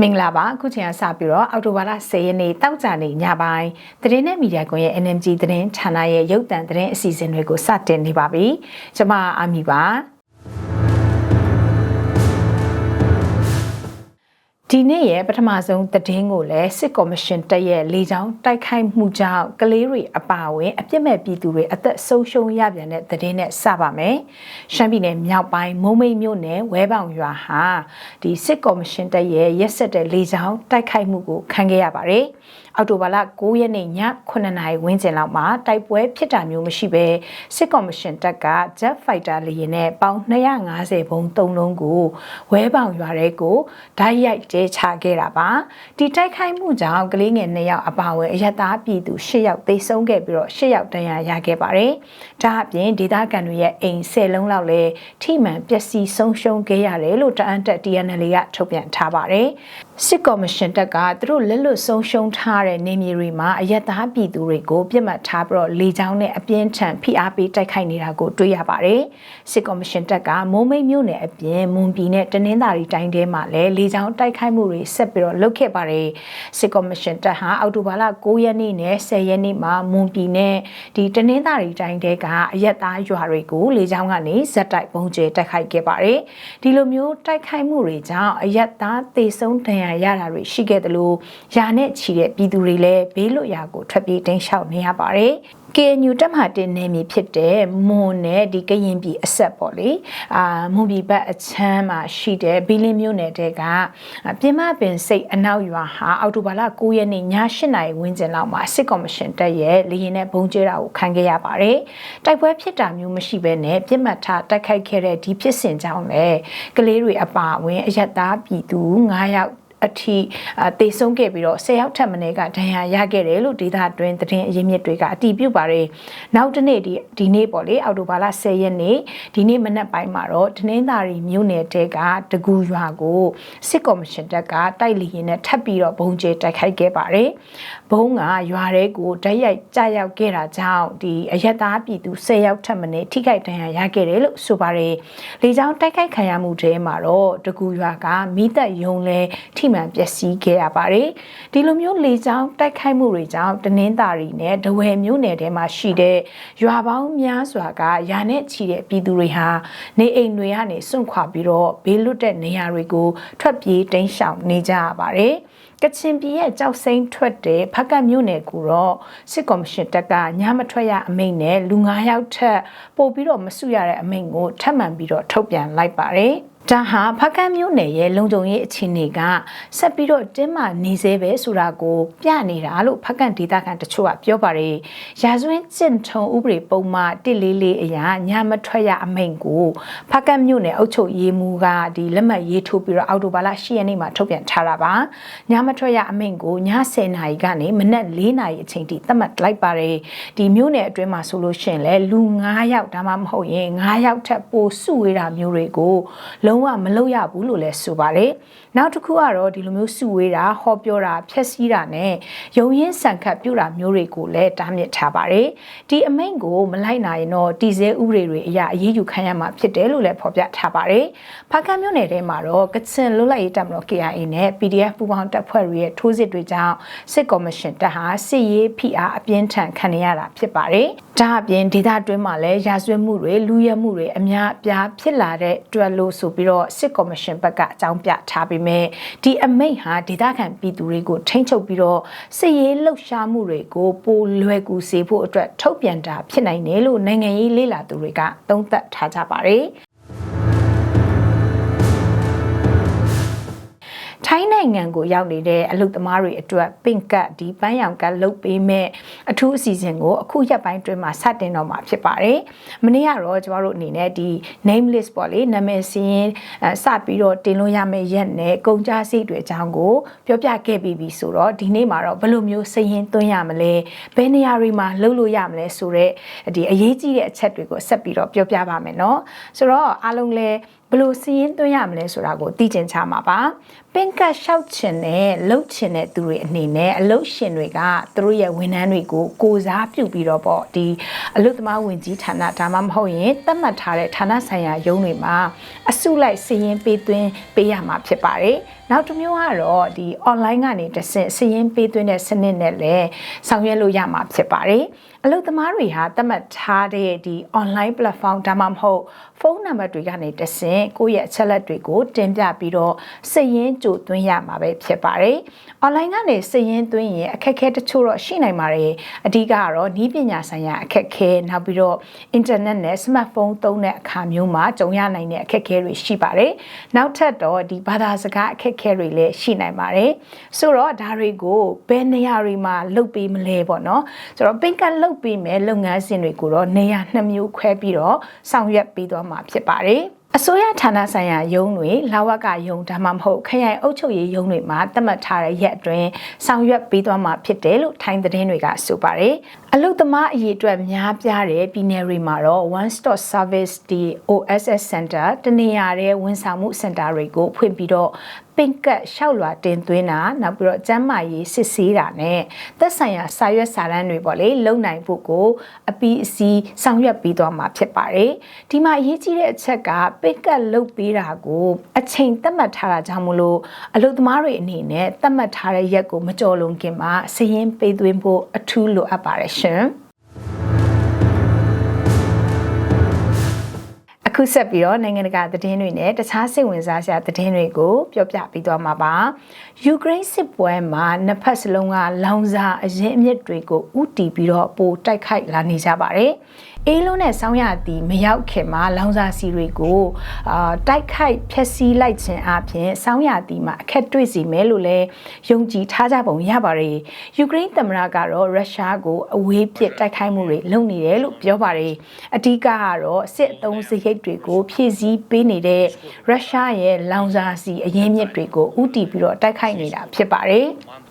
မင်္ဂလာပါအခုချိန်ကစပြီးတော့အောက်တိုဘာလ10ရက်နေ့တောက်ကြနေညပိုင်းသတင်းနဲ့မီဒီယာကွန်ရဲ့ NMG သတင်းဌာနရဲ့ရုပ်သံသတင်းအစီအစဉ်တွေကိုစတင်နေပါပြီကျွန်မအာမီပါ ဒီနေ့ရဲ့ပထမဆုံးသတင်းကိုလည်းစစ်ကော်မရှင်တက်ရဲ့လေကြောင်းတိုက်ခိုက်မှုကြောင့်ကလေးတွေအပါအဝင်အပြစ်မဲ့ပြည်သူတွေအသက်ဆုံးရှုံးရပြန်တဲ့သတင်းနဲ့စပါမယ်။ရှမ်းပြည်နယ်မြောက်ပိုင်းမုံမိတ်မြို့နယ်ဝဲပေါင်ရွာဟာဒီစစ်ကော်မရှင်တက်ရဲ့ရက်ဆက်တဲ့လေကြောင်းတိုက်ခိုက်မှုကိုခံခဲ့ရပါတယ်။ အောက်တိုဘာလ9ရက်နေ့ည9နာရီဝန်းကျင်လောက်မှာတိုက်ပွဲဖြစ်တာမျိုးမရှိဘဲစစ်ကော်မရှင်တပ်က Jet Fighter လေယာဉ်နဲ့ပေါင်250ဘုံ3လုံးကိုဝဲပေါင်ရွာရဲကိုဓာတ်ရိုက်ကျဲချခဲ့တာပါဒီတိုက်ခိုက်မှုကြောင့်ကလေးငယ်2ယောက်အပါအဝင်အရတားပြည်သူ10ယောက်သေဆုံးခဲ့ပြီးတော့10ယောက်ဒဏ်ရာရခဲ့ပါတယ်ဒါအပြင်ဒေသခံတွေရဲ့အိမ်10လုံးလောက်လည်းထိမှန်ပျက်စီးဆုံးရှုံးခဲ့ရတယ်လို့တအန်တက် TNL ကထုတ်ပြန်ထားပါတယ်စစ်ကော်မရှင်တပ်ကသူတို့လက်လွတ်ဆုံးရှုံးထားတဲ့နေမြေတွေမှာအယက်သားပြည်သူတွေကိုပြစ်မှတ်ထားပြီးတော့လေကြောင်းနဲ့အပြင်းထန်ဖိအားပေးတိုက်ခိုက်နေတာကိုတွေ့ရပါတယ်။စစ်ကော်မရှင်တပ်ကမိုးမိတ်မြို့နယ်အပြင်မွန်ပြည်နဲ့တနင်္သာရီတိုင်းထဲမှာလည်းလေကြောင်းတိုက်ခိုက်မှုတွေဆက်ပြီးတော့လုပ်ခဲ့ပါတယ်။စစ်ကော်မရှင်တပ်ဟာအောက်တိုဘာလ9ရက်နေ့နဲ့10ရက်နေ့မှာမွန်ပြည်နဲ့ဒီတနင်္သာရီတိုင်းထဲကအယက်သားရွာတွေကိုလေကြောင်းကနေဇက်တိုက်ပုံကျဲတိုက်ခိုက်ခဲ့ပါတယ်။ဒီလိုမျိုးတိုက်ခိုက်မှုတွေကြောင့်အယက်သားသေဆုံးဒဏ်ရာရတာတွေရှိခဲ့တယ်လို့ယာနဲ့ချီတဲ့ပြည်သူတွေလည်းဘေးလွတ်ရာကိုထွက်ပြေးတိမ်းရှောင်နေရပါတယ်။ KNU တက်မှတင်နေမည်ဖြစ်တဲ့မွန်နဲ့ဒီကရင်ပြည်အဆက်ပေါ့လေအာမွန်ပြည်ဘက်အချမ်းမှာရှိတဲ့ဘီလင်းမြို့နယ်တဲကပြင်မပင်စိတ်အနောက်ရွာဟာအောက်တိုဘာလ9ရက်နေ့ည8နာရီဝန်းကျင်လောက်မှာစစ်ကော်မရှင်တက်ရဲ့လေရင်နဲ့ဘုံကျဲတာကိုခံခဲ့ရပါတယ်တိုက်ပွဲဖြစ်တာမျိုးမရှိဘဲနဲ့ပြစ်မှတ်ထားတိုက်ခိုက်ခဲ့တဲ့ဒီဖြစ်စဉ်ကြောင့်လည်းကလေးတွေအပါအဝင်အယက်သားပြည်သူ9ယောက် အထိတေဆုံးခဲ့ပြီးတော့10ရောက်ထက်မနည်းကဒဏ်ရာရခဲ့တယ်လို့ဒေသတွင်းသတင်းအရင်းမြစ်တွေကအတည်ပြုပါတယ်။နောက်တစ်နေ့ဒီဒီနေ့ပေါ့လေအော်တိုဘာလ10ရက်နေ့ဒီနေ့မနက်ပိုင်းမှာတော့တနင်္သာရီမြို့နယ်တဲကတကူရွာကိုစစ်ကော်မရှင်တပ်ကတိုက်လီရင်နဲ့ထပ်ပြီးတော့ဘုံကျဲတိုက်ခိုက်ခဲ့ပါတယ်။ဘုံကရွာတဲကိုဓာတ်ရိုက်ကြရောက်ခဲ့တာကြောင့်ဒီအယက်သားပြည်သူ10ရောက်ထက်မနည်းထိခိုက်ဒဏ်ရာရခဲ့တယ်လို့ဆိုပါတယ်။လေကြောင်းတိုက်ခိုက်ခံရမှုတဲမှာတော့တကူရွာကမိသက်ယုံလဲထိမှန်ပျက်စီးခဲ့ရပါတယ်။ဒီလိုမျိုးလေကြောင်းတိုက်ခိုက်မှုတွေကြောင့်တနင်္သာရီနဲ့ဒဝယ်မြို့နယ်ထဲမှာရှိတဲ့ရွာပေါင်းများစွာကယာနဲ့ချီတဲ့ပြည်သူတွေဟာနေအိမ်တွေကနေစွန့်ခွာပြီးတော့ဘေးလွတ်တဲ့နေရာတွေကိုထွက်ပြေးတိမ်းရှောင်နေကြရပါတယ်။ကချင်ပြည်ရဲ့ကြောက်စိမ့်ထွက်တဲ့ဖက်ကတ်မြို့နယ်ကိုတော့စစ်ကော်မရှင်တပ်ကညမထွက်ရအမိန့်နဲ့လူ9ယောက်ထက်ပို့ပြီးတော့မစုရတဲ့အမိန့်ကိုထပ်မံပြီးတော့ထုတ်ပြန်လိုက်ပါတယ်။ ဒါဟာဖကန်းမျိုးနယ်ရဲ့လုံခြုံရေးအခြေအနေကဆက်ပြီးတော့တင်းမာနေသေးပဲဆိုတာကိုပြနေတာလို့ဖကန်းဒေသခံတချို့ကပြောပါတယ်။ရာဇဝင်းကျင့်ထုံဥပဒေပုံမှန်144အရာညမထွက်ရအမိန့်ကိုဖကန်းမျိုးနယ်အုပ်ချုပ်ရေးမှူးကဒီလက်မှတ်ရေးထိုးပြီးတော့အော်တိုဘာလ10ရက်နေ့မှာထုတ်ပြန်ထားတာပါ။ညမထွက်ရအမိန့်ကိုည10နာရီကနေမနက်4နာရီအချိန်ထိသတ်မှတ်လိုက်ပါတယ်။ဒီမျိုးနယ်အတွင်းမှာဆိုလို့ရှိရင်လည်းလူ9ယောက်ဒါမှမဟုတ်ရင်9ယောက်ထက်ပိုစုဝေးတာမျိုးတွေကိုလုံးလုံးဝမလုပ်ရဘူးလို့လည်းဆိုပါတယ်။နောက်တစ်ခုကတော့ဒီလိုမျိုးစုဝေးတာဟောပြောတာဖျက်ဆီးတာနဲ့ယုံရင်းဆန်ခတ်ပြုတာမျိုးတွေကိုလည်းတားမြစ်ထားပါတယ်။ဒီအမိန့်ကိုမလိုက်နိုင်ရင်တော့တည်ဆဲဥပဒေတွေအရအရေးယူခံရမှာဖြစ်တယ်လို့လည်းဖော်ပြထားပါတယ်။ဖားကမြို့နယ်ထဲမှာတော့ကချင်လွတ်လပ်ရေးတပ်မတော် KIA နဲ့ PDF ပူးပေါင်းတပ်ဖွဲ့တွေရဲ့ထိုးစစ်တွေကြောင့်စစ်ကော်မရှင်တပ်ဟာစစ်ရေးဖိအားအပြင်းထန်ခံရတာဖြစ်ပါတယ်။ဒါအပြင်ဒေသတွင်းမှာလည်းရာဇဝတ်မှုတွေလူရဲမှုတွေအများအပြားဖြစ်လာတဲ့အတွက်လို့ဆိုပြီးတော့စစ်ကော်မရှင်ဘက်ကအကြောင်းပြထားပေမဲ့ဒီအမိန့်ဟာဒေသခံပြည်သူတွေကိုထိန်းချုပ်ပြီးတော့စစ်ရေးလှုပ်ရှားမှုတွေကိုပိုလွယ်ကူစေဖို့အတွက်ထုတ်ပြန်တာဖြစ်နိုင်တယ်လို့နိုင်ငံရေးလေ့လာသူတွေကသုံးသပ်ထားကြပါတယ် နိုင်ငံကိုရောက်နေတဲ့အလုပ်သမားတွေအတွက်ပင့်ကတ်ဒီပန်းရောင်ကတ်လုပ်ပေးမဲ့အထူးအစီအစဉ်ကိုအခုရက်ပိုင်းတွင်မှာစတင်တော့မှာဖြစ်ပါတယ်။မနေ့ကတော့ကျမတို့အနေနဲ့ဒီ name list ပေါ့လေနာမည်စာရင်းစပြီးတော့တင်လို့ရမယ့်ရက်နဲ့ကုန်ကြစိတ်တွေအကြောင်းကိုပြောပြခဲ့ပြီးပြီဆိုတော့ဒီနေ့မှာတော့ဘယ်လိုမျိုးစာရင်းသွင်းရမလဲဘယ်နေရာတွေမှာလုပ်လို့ရမလဲဆိုတော့ဒီအရေးကြီးတဲ့အချက်တွေကိုဆက်ပြီးတော့ပြောပြပါမယ်เนาะဆိုတော့အားလုံးလည်း ဘယ်လိုစီးရင်သွင်းရမလဲဆိုတာကိုသိကျင်ချမှာပါပင်ကတ်လျှောက်ချင်တဲ့လှုပ်ချင်တဲ့သူတွေအနေနဲ့အလုပ်ရှင်တွေကသူတို့ရဲ့ဝန်ထမ်းတွေကိုကိုစားပြုပြီးတော့ပေါ့ဒီအလုပ်သမားဝင်ကြီးဌာနဒါမှမဟုတ်ရင်သတ်မှတ်ထားတဲ့ဌာနဆိုင်ရာရုံးတွေမှာအစုလိုက်စီးရင်ပေးသွင်းပေးရမှာဖြစ်ပါတယ် နောက်တစ်မျိုးကတော့ဒီ online ကနေတစ်ဆင့်စီးရင်ပေးသွင်းတဲ့စနစ်နဲ့လည်းဆောင်ရွက်လို့ရမှာဖြစ်ပါတယ်အလုပ်သမားတွေဟာသတ်မှတ်ထားတဲ့ဒီ online platform ဒါမှမဟုတ်ဖုန်းနံပါတ်တွေကနေတဆင့်ကိုယ့်ရဲ့အချက်လက်တွေကိုတင်ပြပြီးတော့စိတ်ရင်းကြိုသွင်းရမှာပဲဖြစ်ပါတယ်။ online ကနေစိတ်ရင်းသွင်းရင်အခက်အခဲတချို့တော့ရှိနိုင်ပါတယ်။အဓိကကတော့ဤပညာဆိုင်ရာအခက်အခဲနောက်ပြီးတော့ internet နဲ့ smartphone သုံးတဲ့အခါမျိုးမှာကြုံရနိုင်တဲ့အခက်အခဲတွေရှိပါတယ်။နောက်ထပ်တော့ဒီဘာသာစကားအခက်အခဲတွေလည်းရှိနိုင်ပါတယ်။ဆိုတော့ဒါတွေကိုဘယ်နေရာတွေမှာလုပ်ပေးမလဲပေါ့နော်။ဆိုတော့ပင်ကလုပ်ပေးမယ်လုပ်ငန်းစဉ်တွေကိုတော့နေရာနှစ်မျိုးခွဲပြီးတော့ဆောင်ရွက်ပေးသွားမှာဖြစ်ပါတယ်။အစိုးရဌာနဆိုင်ရာရုံးတွေလာဝကရုံးဒါမှမဟုတ်ခရိုင်အုပ်ချုပ်ရေးရုံးတွေမှာသတ်မှတ်ထားတဲ့ရက်အတွင်းဆောင်ရွက်ပေးသွားမှာဖြစ်တယ်လို့ထိုင်းသတင်းတွေကဆိုပါတယ်။အလုသမားအရေးအတွက်များပြားတဲ့ပြည်နယ်တွေမှာတော့ one stop service ဒီ OSS center တနေရာတဲ့ဝန်ဆောင်မှုစင်တာတွေကိုဖွင့်ပြီးတော့ပင်ကတ်လျှောက်လွှာတင်သွင်းတာနောက်ပြီးတော့ကျန်းမာရေးစစ်ဆေးတာနဲ့သက်ဆိုင်ရာစာရွက်စာတမ်းတွေပေါ့လေလုံနိုင်ဖို့ကိုအပီးအစီးဆောင်ရွက်ပြီးသွားမှာဖြစ်ပါတယ်ဒီမှာအရေးကြီးတဲ့အချက်ကပင်ကတ်လုတ်ပေးတာကိုအချိန်သတ်မှတ်ထားတာကြောင့်မလို့အလုပ်သမားတွေအနေနဲ့သတ်မှတ်ထားတဲ့ရက်ကိုမကျော်လွန်ခင်မှာစည်ရင်ပေးသွင်းဖို့အထူးလိုအပ်ပါတယ်ရှင် ခုဆက်ပြီးတော့နိုင်ငံတကာသတင်းတွေနဲ့တခြားစိတ်ဝင်စားစရာသတင်းတွေကိုပြောပြပေးသွားမှာပါယူကရိန်းစစ်ပွဲမှာနှစ်ဖက်စလုံးကလောင်စာအရင်အမြစ်တွေကိုဥတီပြီးတော့ပိုတိုက်ခိုက်လာနေကြပါတယ်အေးလုံးနဲ့ဆောင်းရသည်မရောက်ခင်မှာလောင်စာစီတွေကိုအာတိုက်ခိုက်ဖျက်ဆီးလိုက်ခြင်းအပြင်ဆောင်းရသည်မှာအခက်တွေ့စီမယ်လို့လည်းယုံကြည်ထားကြပုံရပါတယ်ယူကရိန်းသမ္မတကတော့ရုရှားကိုအဝေးပစ်တိုက်ခိုက်မှုတွေလုပ်နေတယ်လို့ပြောပါတယ်အဓိကကတော့စစ်အုံစရိတ်တွေကိုဖြည့်ဆည်းပေးနေတဲ့ရုရှားရဲ့လောင်စာစီအရင်းမြစ်တွေကိုဥတီပြီးတော့တိုက်ခိုက်နေတာဖြစ်ပါတယ်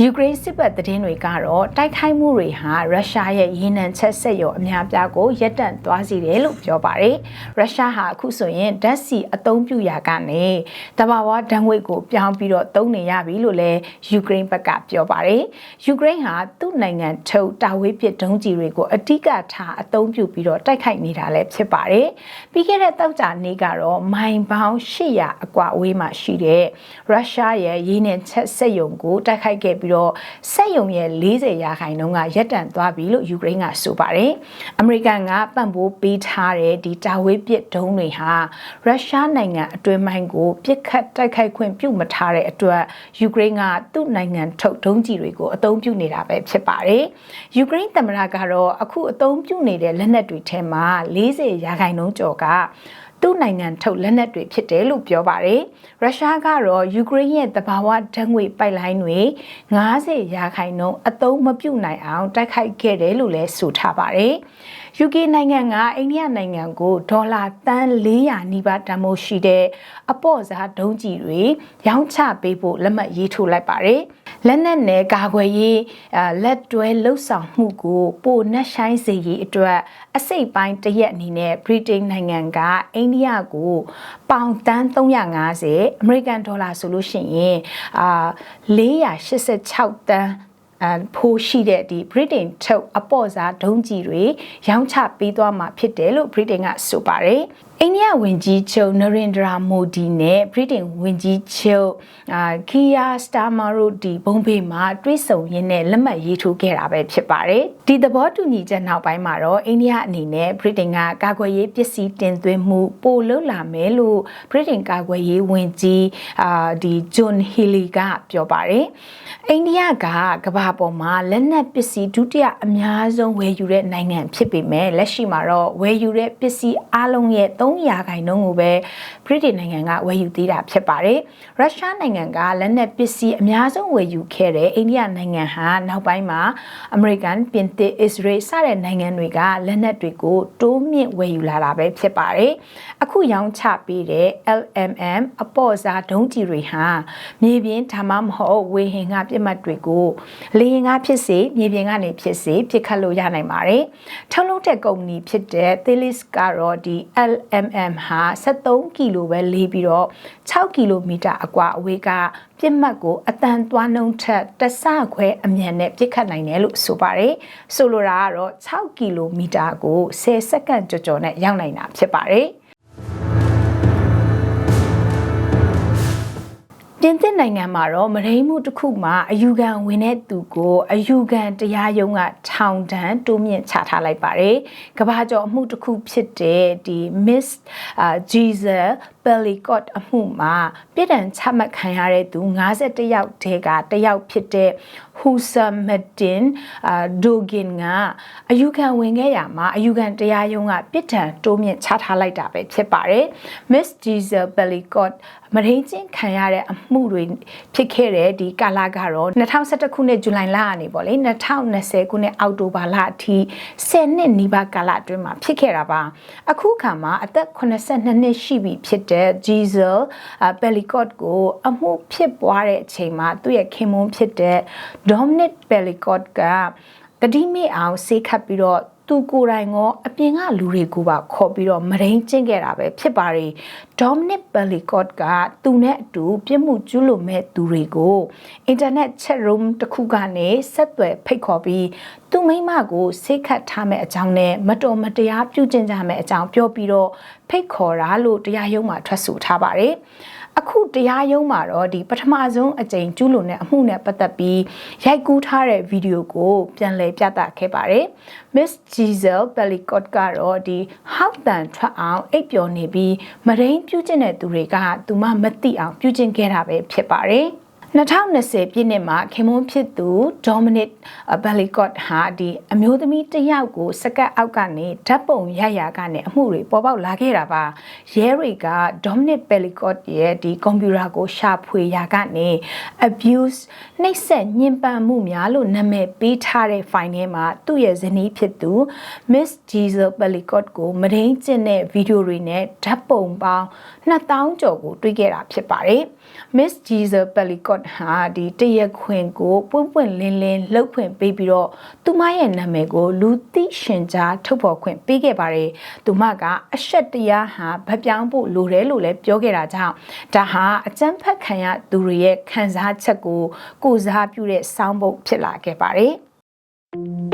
ယူကရိန်းစစ်ဘက်သတင်းတွေကတော့တိုက်ခိုက်မှုတွေဟာရုရှားရဲ့ရေနံချက်ဆက်ရောအများပြားကိုရက်တန့်သွားစေတယ်လို့ပြောပါတယ်။ရုရှားဟာအခုဆိုရင်ဓာတ်ဆီအသုံးပြုရာကနေတဘာဝဓာတ်ငွေ့ကိုပြောင်းပြီးတော့သုံးနေရပြီလို့လည်းယူကရိန်းဘက်ကပြောပါတယ်။ယူကရိန်းဟာသူ့နိုင်ငံထုတ်တာဝေးပစ်ဒုံးကျည်တွေကိုအတိကထားအသုံးပြုပြီးတော့တိုက်ခိုက်နေတာလည်းဖြစ်ပါတယ်။ပြီးခဲ့တဲ့တောက်ကြနေ့ကတော့မိုင်ပေါင်း800အကွာအဝေးမှာရှိတဲ့ရုရှားရဲ့ရေနံချက်စက်ယုံကိုတိုက်ခိုက်ခဲ့ပြီးတော့စက်ယုံရဲ့40ရာခိုင်နှုန်းကရပ်တန့်သွားပြီလို့ယူကရိန်းကဆိုပါတယ်။အမေရိကန်ကပံ့ပိုးပေးထားတဲ့ဒီတာဝေးပစ်ဒုံးတွေဟာရုရှားနိုင်ငံအတွင်းပိုင်းကိုပြစ်ခတ်တိုက်ခိုက်ခွင့်ပြုမထားတဲ့အတွက်ယူကရိန်းကသူ့နိုင်ငံထုတ်ဒုံးကျည်တွေကိုအသုံးပြုနေတာပဲဖြစ်ပါတယ်။ယူကရိန်းသမ္မတကတော့အခုအသုံးပြုနေတဲ့လက်နက်တွေထဲမှာ40ရာခိုင်နှုန်းကျော်ကသူ့နိုင်ငံထုတ်လက်နက်တွေဖြစ်တယ်လို့ပြောပါတယ်။ရုရှားကတော့ယူကရိန်းရဲ့တဘာဝဓာတ်ငွေပိုက်လိုင်းတွေ90ရာခိုင်နှုန်းအသုံးမပြုနိုင်အောင်တိုက်ခိုက်ခဲ့တယ်လို့လည်းဆိုထားပါတယ်။ UK နိုင်ငံကအိန္ဒိယနိုင်ငံကိုဒေါ်လာတန်း400နီးပါးတန်ဖိုးရှိတဲ့အပေါ့စားဒုံးကျည်တွေရောင်းချပေးဖို့လက်မှတ်ရေးထိုးလိုက်ပါတယ်။လက်နက်နယ်ကာကွယ်ရေးလက်တွဲလှုပ်ဆောင်မှုကို ပိုနှက်ဆိုင်စေရေးအတွက်အစိတ်ပိုင်းတရက်အနေနဲ့ဗြိတိန်နိုင်ငံကအိန္ဒိယကိုပေါင်တန်း350အမေရိကန်ဒေါ်လာဆိုလို့ရှိရင်အာ486တန်းအ ဖိုးရှိတဲ့ဒီ Britain ထုတ်အပေါ့စားဒုံးကြီးတွေရောင်းချပေးသွားမှာဖြစ်တယ်လို့ Britain ကဆိုပါတယ်အိန္ဒိယဝန်ကြီးချုပ်နရင်ဒရာမိုဒီနဲ့ဗြိတိန်ဝန်ကြီးချုပ်အာကီယာစတာမာရိုဒီဘုံဘေးမှာတွဲဆုံရင်းနဲ့လက်မှတ်ရေးထိုးခဲ့တာပဲဖြစ်ပါတယ်။ဒီသဘောတူညီချက်နောက်ပိုင်းမှာတော့အိန္ဒိယအနေနဲ့ဗြိတိန်ကကာကွယ်ရေးပစ္စည်းတင်သွင်းမှုပိုလုပ်လာမယ်လို့ဗြိတိန်ကာကွယ်ရေးဝန်ကြီးအာဒီဂျွန်ဟီလီကပြောပါတယ်။အိန္ဒိယကကမ္ဘာပေါ်မှာလက်နက်ပစ္စည်းဒုတိယအများဆုံးဝယ်ယူတဲ့နိုင်ငံဖြစ်ပေမဲ့လက်ရှိမှာတော့ဝယ်ယူတဲ့ပစ္စည်းအလုံးရဲ့3ရာခိုင်နှုန်းကိုပဲဗြိတိန်နိုင်ငံကဝယ်ယူသေးတာဖြစ်ပါတယ်။ရုရှားနိုင်ငံကလက်နက်ပစ္စည်းအများဆုံးဝယ်ယူခဲ့တဲ့အိန္ဒိယနိုင်ငံဟာနောက်ပိုင်းမှာအမေရိကန်၊ပြင်သစ်၊အစ္စရေးစတဲ့နိုင်ငံတွေကလက်နက်တွေကိုတိုးမြင့်ဝယ်ယူလာတာပဲဖြစ်ပါတယ်။အခုရောင်းချပေးတဲ့ LMM အပေါ့စားဒုံးကျည်တွေဟာမြေပြင်ဒါမှမဟုတ်ဝေဟင်ကပြစ်မှတ်တွေကိုလေယာဉ်ကဖြစ်စေမြေပြင်ကနေဖြစ်စေပစ်ခတ်လို့ရနိုင်ပါတယ်။ထုတ်လုပ်တဲ့ကုမ္ပဏီဖြစ်တဲ့ Thelis ကတော့ဒီ LM mm ဟာ73ကီလိုပဲလေးပြီးတော့6ကီလိုမီတာအကွာအဝေးကပြစ်မှတ်ကိုအတန်သွားနှုံးထက်တဆခွဲအမြန်နဲ့ပြစ်ခတ်နိုင်တယ်လို့ဆိုပါတယ်။ဆိုလိုတာကတော့6ကီလိုမီတာကို10စက္ကန့်ကျော်ကျော်နဲ့ရောက်နိုင်တာဖြစ်ပါတယ်။ ပြင်သစ်နိုင်ငံမှာတော့မရိမှုတစ်ခုမှာအယူခံဝင်တဲ့သူကိုအယူခံတရားရုံးကထောင်ဒဏ်တိုးမြင့်ချထားလိုက်ပါတယ်။ကဘာကျော်အမှုတစ်ခုဖြစ်တဲ့ဒီ Miss Jesus Pellicot အမှုမှာပြည်တံချမှတ်ခံရတဲ့သူ51ယောက်တဲကတယောက်ဖြစ်တဲ့ Husamaddin Dogin ကအယူခံဝင်ခဲ့ရမှာအယူခံတရားရုံးကပြည်တံတိုးမြင့်ချထားလိုက်တာပဲဖြစ်ပါတယ်။ Miss Jesus Pellicot မရင်းချင်းခံရတဲ့အမှုတွေဖြစ်ခဲ့တဲ့ဒီကာလကတော့2011ခုနှစ်ဇူလိုင်လကနေပေါ့လေ2020ခုနှစ်အောက်တိုဘာလအထိ10နှစ်နီးပါးကာလအတွင်းမှာဖြစ်ခဲ့တာပါအခုခါမှာအသက်82နှစ်ရှိပြီဖြစ်တဲ့ Diesel Pellicot ကိုအမှုဖြစ်ပွားတဲ့အချိန်မှာသူ့ရဲ့ခင်မွန်းဖြစ်တဲ့ Dominic Pellicot ကတတိမိအောင်ဆေးခတ်ပြီးတော့ သူကိုယ်တိုင်ရောအပြင်ကလူတွေကိုပါခေါ်ပြီးတော့မရင်းကျင့်ခဲ့တာပဲဖြစ်ပါတယ်။ Dominic Pellicot ကသူနဲ့အတူပြစ်မှုကျူးလွန်မဲ့သူတွေကိုအင်တာနက် chat room တစ်ခုကနေဆက်သွယ်ဖိတ်ခေါ်ပြီးသူမိမကိုစိတ်ခတ်ထားမဲ့အကြောင်းနဲ့မတော်မတရားပြုကျင့်ကြမဲ့အကြောင်းပြောပြီးတော့ဖိတ်ခေါ်တာလို့တရားရုံးမှာထွက်ဆိုထားပါတယ်။ အခုတရားရုံးမှာတော့ဒီပထမဆုံးအကြိမ်ကျူးလွန်တဲ့အမှုနဲ့ပတ်သက်ပြီးရိုက်ကူးထားတဲ့ဗီဒီယိုကိုပြန်လည်ပြသခဲ့ပါတယ်။ Miss Giselle Pellicot ကတော့ဒီဟောက်တန်ထွက်အောင်အိပ်ပျော်နေပြီးမရင်းပြုတ်ကျင်တဲ့သူတွေကသူမမသိအောင်ပြုတ်ကျင်ခဲ့တာပဲဖြစ်ပါတယ်။ 2020ပြည့်နှစ်မှာခင်မွန်းဖြစ်သူ Dominic Bellicott ဟာဒီအမျိုးသမီးတယောက်ကိုစကတ်အောက်ကနေဓာတ်ပုံရရကနေအမှုတွေပေါ်ပေါက်လာခဲ့တာပါရဲတွေက Dominic Bellicott ရဲ့ဒီကွန်ပျူတာကိုရှာဖွေရကနေ abuse နှိပ်စက်ညှဉ်းပန်းမှုများလို့နာမည်ပေးထားတဲ့ file ထဲမှာသူ့ရဲ့ဇနီးဖြစ်သူ Miss Giselle Bellicott ကိုမရင်းကျင့်တဲ့ဗီဒီယိုတွေနဲ့ဓာတ်ပုံပေါင်း2000ကျော်ကိုတွေ့ခဲ့တာဖြစ်ပါတယ် Miss Giselle Pellicot ဟာဒီတရက်ခွင်ကိုပွင့်ပွင့်လင်းလင်းလှုပ်ခွင့်ပေးပြီးတော့သူမရဲ့နာမည်ကိုလူသိရှင်ကြားထုတ်ဖော်ခွင့်ပေးခဲ့ပါတယ်။သူမကအဆက်တရားဟာဗပြောင်းဖို့လိုတယ်လို့လည်းပြောခဲ့တာကြောင့်ဒါဟာအကျန်းဖက်ခံရသူတွေရဲ့ခံစားချက်ကိုကိုစားပြုတဲ့စောင်းပုတ်ဖြစ်လာခဲ့ပါတယ်။